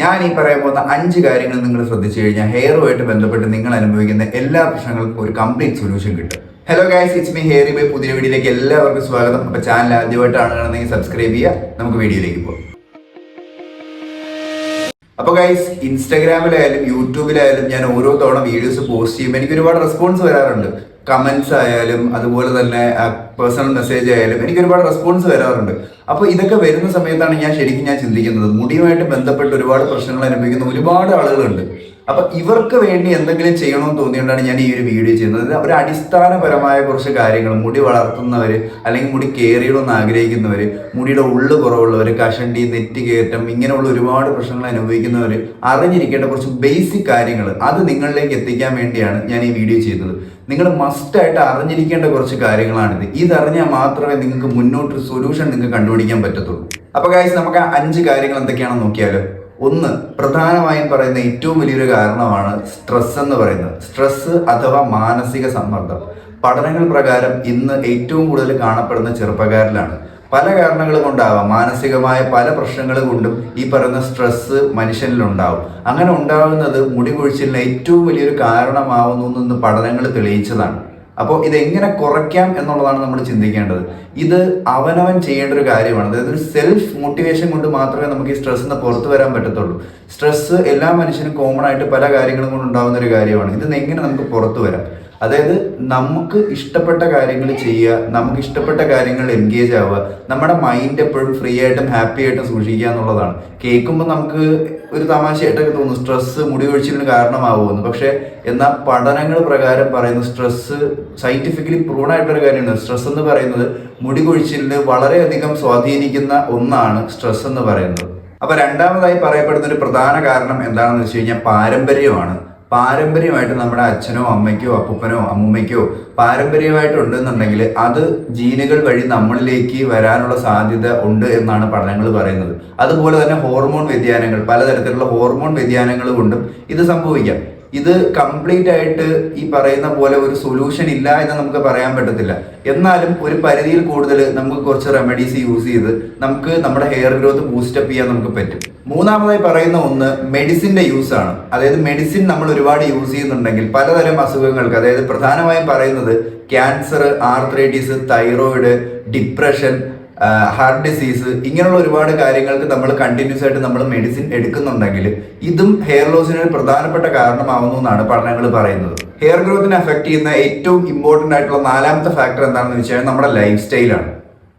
ഞാൻ ഈ പറയാൻ പോകുന്ന അഞ്ച് കാര്യങ്ങൾ നിങ്ങൾ ശ്രദ്ധിച്ചു കഴിഞ്ഞാൽ ഹെയറുമായിട്ട് ബന്ധപ്പെട്ട് നിങ്ങൾ അനുഭവിക്കുന്ന എല്ലാ പ്രശ്നങ്ങൾക്കും ഒരു കംപ്ലീറ്റ് സൊല്യൂഷൻ കിട്ടും. Hello guys it's me hairy by പുതിയ വീഡിയോയിലേക്ക് എല്ലാവർക്കും സ്വാഗതം. അപ്പോൾ ചാനൽ ആദ്യമായിട്ടാണ് കാണുന്നതെങ്കിൽ സബ്സ്ക്രൈബ് ചെയ്യുക. നമുക്ക് വീഡിയോയിലേക്ക് പോകാം. അപ്പോൾ ഗൈസ് ഇൻസ്റ്റാഗ്രാമിലായാലും യൂട്യൂബിലായാലും ഞാൻ ഓരോ തവണ വീഡിയോസ് പോസ്റ്റ് ചെയ്യുമ്പോൾ എനിക്ക് ഒരുപാട് റെസ്പോൺസ് വരാറുണ്ട്. കമന്റ്സ് ആയാലും അതുപോലെ തന്നെ പേഴ്സണൽ മെസ്സേജ് ആയാലും എനിക്ക് ഒരുപാട് റെസ്പോൺസ് വരാറുണ്ട്. അപ്പോൾ ഇതൊക്കെ വരുന്ന സമയത്താണ് ഞാൻ ശരിക്കും ഞാൻ ചിന്തിക്കുന്നത്. മുടിയുമായിട്ട് ബന്ധപ്പെട്ട് ഒരുപാട് പ്രശ്നങ്ങൾ അനുഭവിക്കുന്ന ഒരുപാട് ആളുകളുണ്ട്. അപ്പൊ ഇവർക്ക് വേണ്ടി എന്തെങ്കിലും ചെയ്യണമെന്ന് തോന്നിയോണ്ടാണ് ഞാൻ ഈ ഒരു വീഡിയോ ചെയ്യുന്നത്. ഒരു അടിസ്ഥാനപരമായ കുറച്ച് കാര്യങ്ങൾ മുടി വളർത്തുന്നവർ അല്ലെങ്കിൽ മുടി കയറിയിടണമെന്ന് ആഗ്രഹിക്കുന്നവർ മുടിയുടെ ഉള്ളു കുറവുള്ളവർ കഷണ്ടി നെറ്റ് കയറ്റം ഇങ്ങനെയുള്ള ഒരുപാട് പ്രശ്നങ്ങൾ അനുഭവിക്കുന്നവർ അറിഞ്ഞിരിക്കേണ്ട കുറച്ച് ബേസിക് കാര്യങ്ങൾ അത് നിങ്ങളിലേക്ക് എത്തിക്കാൻ വേണ്ടിയാണ് ഞാൻ ഈ വീഡിയോ ചെയ്യുന്നത്. നിങ്ങൾ മസ്റ്റായിട്ട് അറിഞ്ഞിരിക്കേണ്ട കുറച്ച് കാര്യങ്ങളാണിത്. ഇതറിഞ്ഞാൽ മാത്രമേ നിങ്ങൾക്ക് മുന്നോട്ട് സൊല്യൂഷൻ നിങ്ങൾക്ക് കണ്ടുപിടിക്കാൻ പറ്റത്തുള്ളൂ. അപ്പൊ ഗൈസ് നമുക്ക് ആ അഞ്ച് കാര്യങ്ങൾ എന്തൊക്കെയാണെന്ന് നോക്കിയാലോ. ഒന്ന് പ്രധാനമായും പറയുന്ന ഏറ്റവും വലിയൊരു കാരണമാണ് സ്ട്രെസ് എന്ന് പറയുന്നത്. സ്ട്രെസ് അഥവാ മാനസിക സമ്മർദ്ദം. പഠനങ്ങൾ പ്രകാരം ഇന്ന് ഏറ്റവും കൂടുതൽ കാണപ്പെടുന്ന ചെറുപ്പക്കാരിലാണ്. പല കാരണങ്ങൾ കൊണ്ടാവാം. മാനസികമായ പല പ്രശ്നങ്ങൾ കൊണ്ടും ഈ പറയുന്ന സ്ട്രെസ് മനുഷ്യനിൽ ഉണ്ടാവും അങ്ങനെ ഉണ്ടാകുന്നത് മുടി കൊഴിച്ചിലിന് ഏറ്റവും വലിയൊരു കാരണമാവുന്നു എന്ന് പഠനങ്ങൾ തെളിയിച്ചതാണ്. അപ്പോൾ ഇതെങ്ങനെ കുറയ്ക്കാം എന്നുള്ളതാണ് നമ്മൾ ചിന്തിക്കേണ്ടത്. ഇത് അവനവൻ ചെയ്യേണ്ട ഒരു കാര്യമാണ്. അതായത് ഒരു സെൽഫ് മോട്ടിവേഷൻ കൊണ്ട് മാത്രമേ നമുക്ക് ഈ സ്ട്രെസ്സിൽ നിന്ന് പുറത്തു വരാൻ പറ്റത്തുള്ളൂ. സ്ട്രെസ് എല്ലാ മനുഷ്യനും കോമൺ ആയിട്ട് പല കാര്യങ്ങളും കൊണ്ട് ഉണ്ടാകുന്ന ഒരു കാര്യമാണ്. ഇത് എങ്ങനെ നമുക്ക് പുറത്തു വരാം? അതായത് നമുക്ക് ഇഷ്ടപ്പെട്ട കാര്യങ്ങൾ ചെയ്യുക നമുക്ക് ഇഷ്ടപ്പെട്ട കാര്യങ്ങൾ എൻഗേജ് ആവുക നമ്മുടെ മൈൻഡ് എപ്പോഴും ഫ്രീ ആയിട്ടും ഹാപ്പി ആയിട്ടും സൂക്ഷിക്കുക എന്നുള്ളതാണ്. കേൾക്കുമ്പോൾ നമുക്ക് ഒരു തമാശയായിട്ടൊക്കെ തോന്നും സ്ട്രെസ് മുടി കൊഴിച്ചിലിന് കാരണമാവുമെന്ന്. പക്ഷേ എന്നാൽ പഠനങ്ങൾ പ്രകാരം പറയുന്ന സ്ട്രെസ് സയന്റിഫിക്കലി പ്രൂൺ ആയിട്ടൊരു കാര്യമാണ്. സ്ട്രെസ് എന്ന് പറയുന്നത് മുടി കൊഴിച്ചിലിന് വളരെയധികം സ്വാധീനിക്കുന്ന ഒന്നാണ് സ്ട്രെസ് എന്ന് പറയുന്നത്. അപ്പോൾ രണ്ടാമതായി പറയപ്പെടുന്ന ഒരു പ്രധാന കാരണം എന്താണെന്ന് വെച്ച് കഴിഞ്ഞാൽ പാരമ്പര്യമാണ്. പാരമ്പര്യമായിട്ട് നമ്മുടെ അച്ഛനോ അമ്മയ്ക്കോ അപ്പൂപ്പനോ അമ്മൂമ്മയ്ക്കോ പാരമ്പര്യമായിട്ട് ഉണ്ടെന്നുണ്ടെങ്കിൽ അത് ജീനുകൾ വഴി നമ്മളിലേക്ക് വരാനുള്ള സാധ്യത ഉണ്ട് എന്നാണ് പഠനങ്ങൾ പറയുന്നത്. അതുപോലെ തന്നെ ഹോർമോൺ വ്യതിയാനങ്ങൾ പലതരത്തിലുള്ള ഹോർമോൺ വ്യതിയാനങ്ങൾ കൊണ്ടും ഇത് സംഭവിക്കാം. ഇത് കംപ്ലീറ്റ് ആയിട്ട് ഈ പറയുന്ന പോലെ ഒരു സൊല്യൂഷൻ ഇല്ല എന്ന് നമുക്ക് പറയാൻ പറ്റത്തില്ല. എന്നാലും ഒരു പരിധിയിൽ കൂടുതൽ നമുക്ക് കുറച്ച് റെമഡീസ് യൂസ് ചെയ്ത് നമുക്ക് നമ്മുടെ ഹെയർ ഗ്രോത്ത് ബൂസ്റ്റപ്പ് ചെയ്യാൻ നമുക്ക് പറ്റും. മൂന്നാമതായി പറയുന്ന ഒന്ന് മെഡിസിന്റെ യൂസ് ആണ്. അതായത് മെഡിസിൻ നമ്മൾ ഒരുപാട് യൂസ് ചെയ്യുന്നുണ്ടെങ്കിൽ പലതരം അസുഖങ്ങൾക്ക് അതായത് പ്രധാനമായും പറയുന്നത് cancer arthritis thyroid depression heart disease ഇങ്ങനെയുള്ള ഒരുപാട് കാര്യങ്ങൾക്ക് നമ്മൾ കണ്ടിന്യൂസ് ആയിട്ട് നമ്മൾ മെഡിസിൻ എടുക്കുന്നുണ്ടെങ്കിൽ ഇതും ഹെയർ ലോസിന് ഒരു പ്രധാനപ്പെട്ട കാരണമാവുന്നു എന്നാണ് പഠനങ്ങൾ പറയുന്നത്. ഹെയർ ഗ്രോത്തിനെ അഫക്ട് ചെയ്യുന്ന ഏറ്റവും ഇമ്പോർട്ടന്റ് ആയിട്ടുള്ള നാലാമത്തെ ഫാക്ടർ എന്താണെന്ന് വെച്ചാൽ നമ്മുടെ ലൈഫ് സ്റ്റൈലാണ്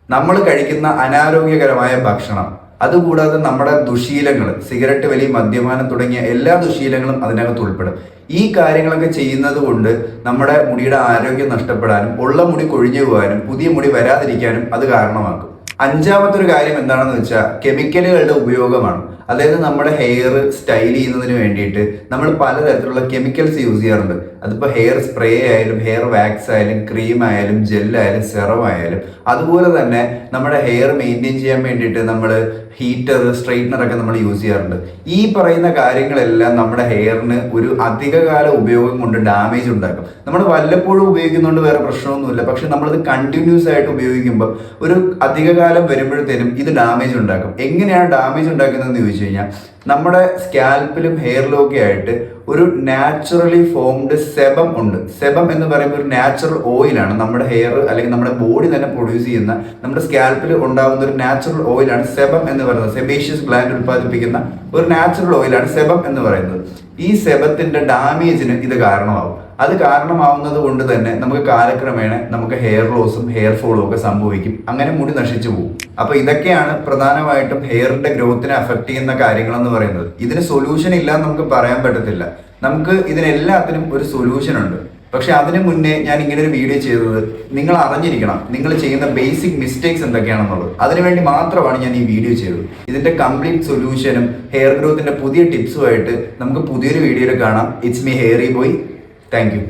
നമ്മൾ കഴിക്കുന്ന അനാരോഗ്യകരമായ ഭക്ഷണം. അതുകൂടാതെ നമ്മുടെ ദുശീലങ്ങൾ സിഗരറ്റ് വലി മദ്യപാനം തുടങ്ങിയ എല്ലാ ദുശീലങ്ങളും അതിനകത്ത് ഉൾപ്പെടും. ഈ കാര്യങ്ങളൊക്കെ ചെയ്യുന്നത് കൊണ്ട് നമ്മുടെ മുടിയുടെ ആരോഗ്യം നഷ്ടപ്പെടാനും ഉള്ള മുടി കൊഴിഞ്ഞു പോകാനും പുതിയ മുടി വരാതിരിക്കാനും അത് കാരണമാക്കും. അഞ്ചാമത്തെ ഒരു കാര്യം എന്താണെന്ന് വെച്ചാൽ കെമിക്കലുകളുടെ ഉപയോഗമാണ്. അതായത് നമ്മുടെ ഹെയർ സ്റ്റൈൽ ചെയ്യുന്നതിന് വേണ്ടിയിട്ട് നമ്മൾ പലതരത്തിലുള്ള കെമിക്കൽസ് യൂസ് ചെയ്യാറുണ്ട്. അതിപ്പോൾ ഹെയർ സ്പ്രേ ആയാലും ഹെയർ വാക്സ് ആയാലും ക്രീം ആയാലും ജെല്ലായാലും സെറം ആയാലും അതുപോലെ തന്നെ നമ്മുടെ ഹെയർ മെയിന്റെയിൻ ചെയ്യാൻ വേണ്ടിയിട്ട് നമ്മൾ ഹീറ്റർ സ്ട്രെയിറ്റ്നർ ഒക്കെ നമ്മൾ യൂസ് ചെയ്യാറുണ്ട്. ഈ പറയുന്ന കാര്യങ്ങളെല്ലാം നമ്മുടെ ഹെയറിന് ഒരു അധികകാല ഉപയോഗം കൊണ്ട് ഡാമേജ് ഉണ്ടാക്കും. നമ്മൾ വല്ലപ്പോഴും ഉപയോഗിക്കുന്നതുകൊണ്ട് വേറെ പ്രശ്നമൊന്നുമില്ല. പക്ഷെ നമ്മളത് കണ്ടിന്യൂസ് ആയിട്ട് ഉപയോഗിക്കുമ്പോൾ ഒരു അധികകാലം വരുമ്പോഴത്തേനും ഇത് ഡാമേജ് ഉണ്ടാക്കും. എങ്ങനെയാണ് ഡാമേജ് ഉണ്ടാക്കുന്നതെന്ന് ചോദിച്ചു കഴിഞ്ഞാൽ നമ്മുടെ സ്കാൽപ്പിലും ഹെയറിലും ഒക്കെ ആയിട്ട് ഒരു നാച്ചുറലി ഫോംഡ് സെബം ഉണ്ട്. സെബം എന്ന് പറയുമ്പോൾ ഒരു നാച്ചുറൽ ഓയിലാണ് നമ്മുടെ ഹെയർ അല്ലെങ്കിൽ നമ്മുടെ ബോഡി തന്നെ പ്രൊഡ്യൂസ് ചെയ്യുന്ന നമ്മുടെ സ്കാൽപ്പിൽ ഉണ്ടാകുന്ന ഒരു നാച്ചുറൽ ഓയിലാണ് സെബം എന്ന് പറയുന്നത്. സെബേഷ്യസ് ഗ്ലാൻഡ് ഉൽപ്പാദിപ്പിക്കുന്ന ഒരു നാച്ചുറൽ ഓയിലാണ് സെബം എന്ന് പറയുന്നത്. ഈ സെബത്തിന്റെ ഡാമേജിന് ഇത് കാരണമാവും അത് കാരണമാവുന്നത് കൊണ്ട് തന്നെ നമുക്ക് കാലക്രമേണ നമുക്ക് ഹെയർ ലോസും ഹെയർ ഫോളും ഒക്കെ സംഭവിക്കും. അങ്ങനെ മുടി നശിച്ചു പോകും. അപ്പൊ ഇതൊക്കെയാണ് പ്രധാനമായിട്ടും ഹെയറിന്റെ ഗ്രോത്തിനെ അഫക്ട് ചെയ്യുന്ന കാര്യങ്ങൾ എന്ന് പറയുന്നത്. ഇതിന് സൊല്യൂഷൻ ഇല്ല എന്ന് നമുക്ക് പറയാൻ പറ്റത്തില്ല. നമുക്ക് ഇതിനെല്ലാത്തിനും ഒരു സൊല്യൂഷൻ ഉണ്ട്. പക്ഷെ അതിനു മുന്നേ ഞാൻ ഇങ്ങനെ ഒരു വീഡിയോ ചെയ്തത്. നിങ്ങൾ അറിഞ്ഞിരിക്കണം. നിങ്ങൾ ചെയ്യുന്ന ബേസിക് മിസ്റ്റേക്സ് എന്തൊക്കെയാണെന്നുള്ളത്. അതിനുവേണ്ടി മാത്രമാണ് ഞാൻ ഈ വീഡിയോ ചെയ്തത്. ഇതിന്റെ കംപ്ലീറ്റ് സൊല്യൂഷനും ഹെയർ ഗ്രോത്തിന്റെ പുതിയ ടിപ്സുമായിട്ട് നമുക്ക് പുതിയൊരു വീഡിയോയിൽ കാണാം. It's me hairy boy thank you